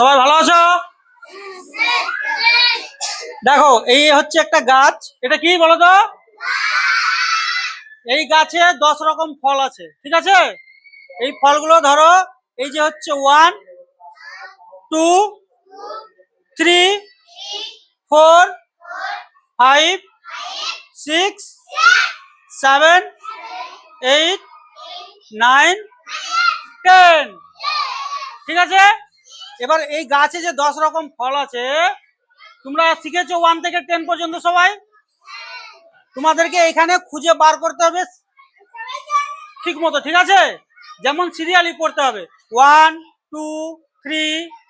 সবাই ভালো আছো? দেখো, এই হচ্ছে একটা গাছ। এটা কি বলো তো এই গাছে দশ রকম ফল আছে, ঠিক আছে? এই ফলগুলো ধরো, এই যে হচ্ছে one two three four five six seven eight nine ten ঠিক আছে? এবার এই গাছে যে দশ রকম ফল আছে, তোমরা শিখেছো ওয়ান থেকে টেন পর্যন্ত সবাই? তোমাদেরকে এখানে খুঁজে বার করতে হবে ঠিক মতো ঠিক আছে? যেমন সিরিয়ালি পড়তে হবে। One two three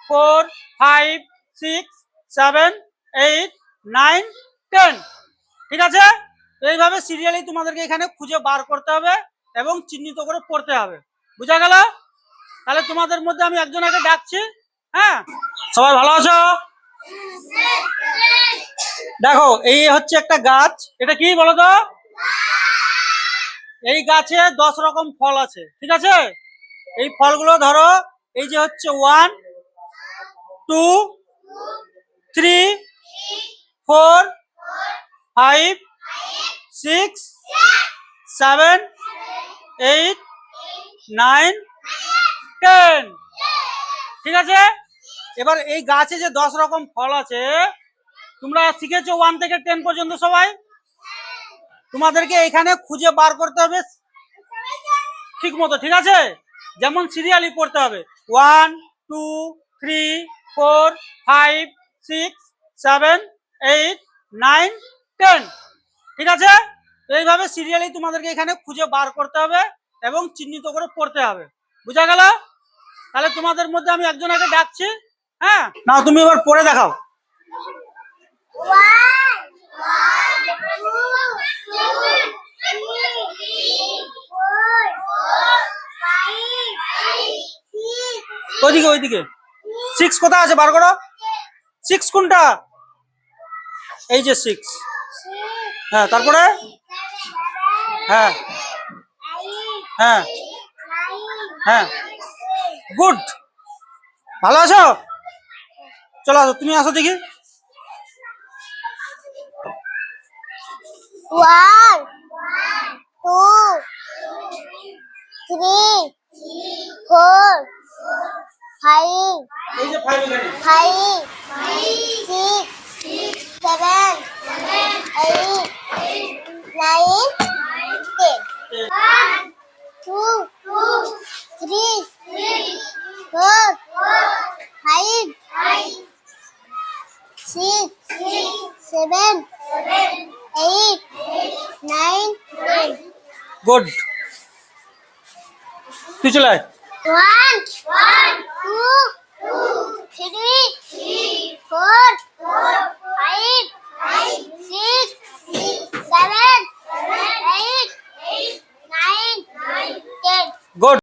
four five six seven eight nine ten ঠিক আছে? এইভাবে সিরিয়ালি তোমাদেরকে এখানে খুঁজে বার করতে হবে এবং চিহ্নিত করে পড়তে হবে। বুঝা গেল? তাহলে তোমাদের মধ্যে আমি একজনকে ডাকছি। হ্যাঁ? সবাই ভালো আছো? দেখো, এই হচ্ছে একটা গাছ। এটা কি বলো তো এই গাছে দশ রকম ফল আছে, ঠিক আছে? এই ফলগুলো ধরো, এই যে হচ্ছে one two three four five six seven eight nine ten ঠিক আছে? এবার এই গাছে যে দশ রকম ফল আছে, তোমরা শিখেছো ওয়ান থেকে টেন পর্যন্ত সবাই? তোমাদেরকে এখানে খুঁজে বার করতে হবে ঠিক মতো ঠিক আছে? যেমন সিরিয়ালি পড়তে হবে। One two three four five six seven eight nine ten ঠিক আছে? এইভাবে সিরিয়ালি তোমাদেরকে এখানে খুঁজে বার করতে হবে এবং চিহ্নিত করে পড়তে হবে। বুঝা গেল? তাহলে তোমাদের মধ্যে আমি একজনকে ডাকছি। হ্যাঁ? না তুমি এবার পরে দেখাও। ওইদিকে ওইদিকে। সিক্স কোথায় আছে? বার করো। সিক্স কোনটা? এই যে সিক্স হ্যাঁ তারপরে? হ্যাঁ। হ্যাঁ। হ্যাঁ। গুড। ভালো আছো? চলো আসো তুমি আসো দেখি One, two, three, four, five, এই যে ফাইভ এখানে five, six, seven, eight, nine, ten. One, seven, seven eight, eight, nine, nine. Good. তুই চলে one, one, two, two, three, three, four, four, five, five, six, six, seven, seven, eight, eight, nine, nine, ten. Good.